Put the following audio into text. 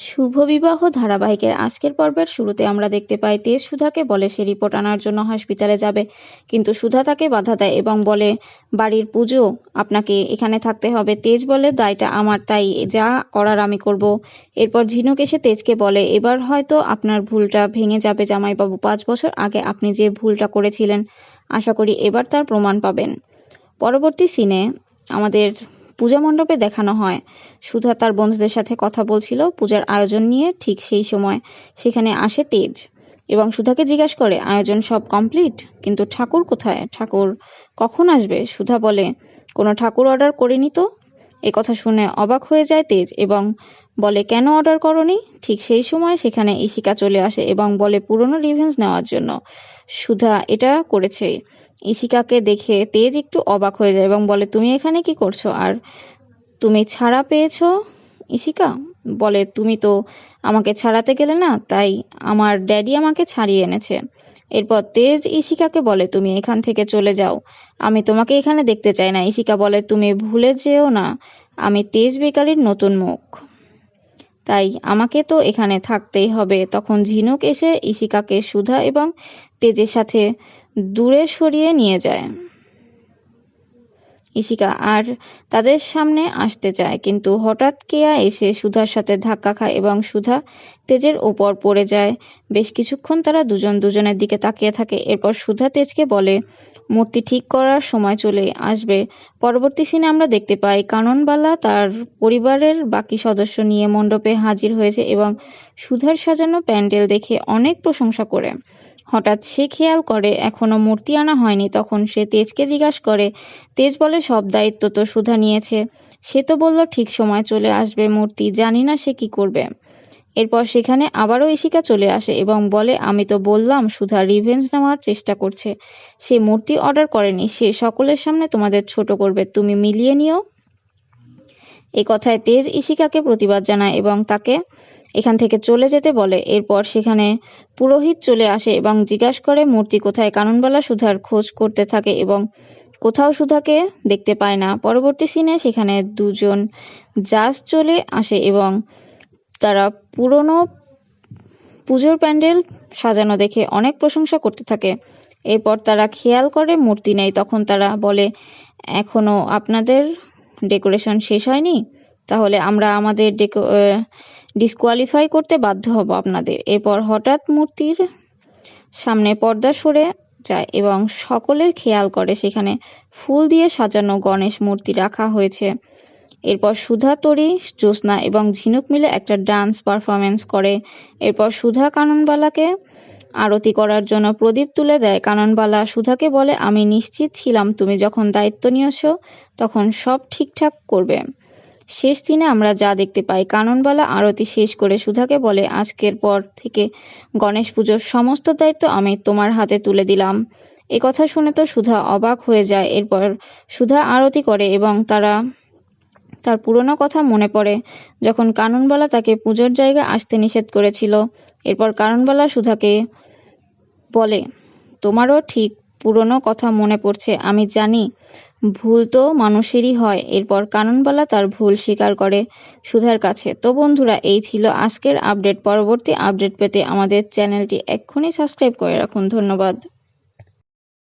শুভ বিবাহ ধারাবাহিকের আজকের পর্বের শুরুতে আমরা দেখতে পাই তেজ সুধাকে বলে সে রিপোর্ট আনার জন্য হসপিটালে যাবে। কিন্তু সুধা তাকে বাধা দেয় এবং বলে, বাড়ির পুজো, আপনাকে এখানে থাকতে হবে। তেজ বলে, দায়টা আমার, তাই যা করার আমি করব। এরপর ঝিনুক এসে তেজকে বলে, এবার হয়তো আপনার ভুলটা ভেঙে যাবে জামাইবাবু। পাঁচ বছর আগে আপনি যে ভুলটা করেছিলেন, আশা করি এবার তার প্রমাণ পাবেন। পরবর্তী সিনে আমাদের পূজা মণ্ডপে দেখানো হয়। সুধা তার বন্ধুদের সাথে কথা বলছিল। পূজার আয়োজন নিয়ে ঠিক সেই সময় সেখানে আসে তেজ এবং সুধাকে জিজ্ঞাসা করে, আয়োজন সব কমপ্লিট? কিন্তু ঠাকুর কোথায়? ঠাকুর কখন আসবে? সুধা বলে, কোনো ঠাকুর অর্ডার করিনি তো? এ কথা শুনে অবাক হয়ে যায় তেজ এবং বলে, কেন অর্ডার করনি? ঠিক সেই সময় সেখানে ইশিকা চলে আসে এবং বলে, পুরনো রিভেন্স নেওয়ার জন্য। সুধা এটা করেছে। ইশিকাকে দেখে তেজ একটু অবাক হয়ে যায় এবং বলে, তুমি এখানে কি করছ? আর তুমি ছাড়া পেয়েছ ইশিকা বলে, তুমি তো আমাকে ছাড়াতে গেলে না, তাই আমার ড্যাডি আমাকে ছাড়িয়ে এনেছে। এরপর তেজ ইশিকাকে বলে, তুমি এখান থেকে চলে যাও। আমি তোমাকে এখানে দেখতে চাই না। ইশিকা বলে, তুমি ভুলে যেও না। আমি তেজ বেকারির নতুন মুখ। তাই আমাকে তো এখানে থাকতেই হবে। তখন ঝিনুক এসে ইশিকাকে সুধা এবং তেজের সাথে দূরে সরিয়ে নিয়ে যায়। ইশিকা আর তাদের সামনে আসতে চায়। কিন্তু হঠাৎ কেয়া এসে সুধার সাথে ধাক্কা খায় এবং সুধা তেজের ওপর পড়ে যায়। বেশ কিছুক্ষণ তারা দুজন দুজনের দিকে তাকিয়ে থাকে। এরপর সুধা তেজকে বলে, মূর্তি ঠিক করার সময় চলে আসবে। পরবর্তী সিনে আমরা দেখতে পাই কাননবালা তার পরিবারের বাকি সদস্য নিয়ে মণ্ডপে হাজির হয়েছে এবং সুধার সাজানো প্যান্ডেল দেখে অনেক প্রশংসা করে। হঠাৎ সে খেয়াল করে, এখনও মূর্তি আনা হয়নি, তখন সে তেজকে জিজ্ঞাসা করে, তেজ বলে সব দায়িত্ব তো সুধা নিয়েছে। সে তো বলল, ঠিক সময় চলে আসবে মূর্তি, জানি না সে কি করবে। এরপর সেখানে আবারও ইশিকা চলে আসে এবং বলে, আমি তো বললাম, সুধা রিভেঞ্জ নেওয়ার চেষ্টা করছে। সে মূর্তি অর্ডার করেনি, সে সকলের সামনে তোমাদের ছোট করবে, তুমি মিলিয়ে নিও। এই কথায় তেজ ইশিকাকে প্রতিবাদ জানায় এবং তাকে এখান থেকে চলে যেতে বলে। এরপর সেখানে পুরোহিত চলে আসে এবং জিজ্ঞাসা করে, মূর্তি কোথায়? কাননবালা সুধার খোঁজ করতে থাকে এবং কোথাও সুধাকে দেখতে পায় না। পরবর্তী সিনে সেখানে দুজন জাজ চলে আসে এবং তারা পুরনো পুজোর প্যান্ডেল সাজানো দেখে অনেক প্রশংসা করতে থাকে। এরপর তারা খেয়াল করে, মূর্তি নেই। তখন তারা বলে, এখনও আপনাদের ডেকোরেশন শেষ হয়নি? তাহলে আমরা আমাদের ডেকো ডিসকোয়ালিফাই করতে বাধ্য হব আপনাদের। এরপর হঠাৎ মূর্তির সামনে পর্দা সরে যায় এবং সকলের খেয়াল করে সেখানে ফুল দিয়ে সাজানো গণেশ মূর্তি রাখা হয়েছে। এরপর সুধা, তরি, জ্যোৎস্না এবং ঝিনুক মিলে একটা ডান্স পারফরমেন্স করে। এরপর সুধা কাননবালাকে আরতি করার জন্য প্রদীপ তুলে দেয়। কাননবালা সুধাকে বলে, আমি নিশ্চিত ছিলাম, তুমি যখন দায়িত্ব নিয়েছ তখন সব ঠিকঠাক করবে। শেষ দিনে আমরা যা দেখতে পাই, কাননবালা আরতি শেষ করে সুধাকে বলে, আজকের পর থেকে গণেশ পুজোর সমস্ত দায়িত্ব আমি তোমার হাতে তুলে দিলাম। এ কথা শুনে তো সুধা অবাক হয়ে যায়। এরপর সুধা আরতি করে এবং তারা তার পুরনো কথা মনে পড়ে, যখন কাননবালা তাকে পুজোর জায়গা আসতে নিষেধ করেছিল। এরপর কাননবালা সুধাকে বলে, তোমারও ঠিক পুরনো কথা মনে পড়ছে, আমি জানি। ভুল তো মানুষেরই হয়, এরপর কাননবালা তার ভুল স্বীকার করে সুধার কাছে। তো বন্ধুরা, এই ছিল আজকের আপডেট। পরবর্তী আপডেট পেতে আমাদের চ্যানেলটি এক্ষুনি সাবস্ক্রাইব করে রাখুন। ধন্যবাদ।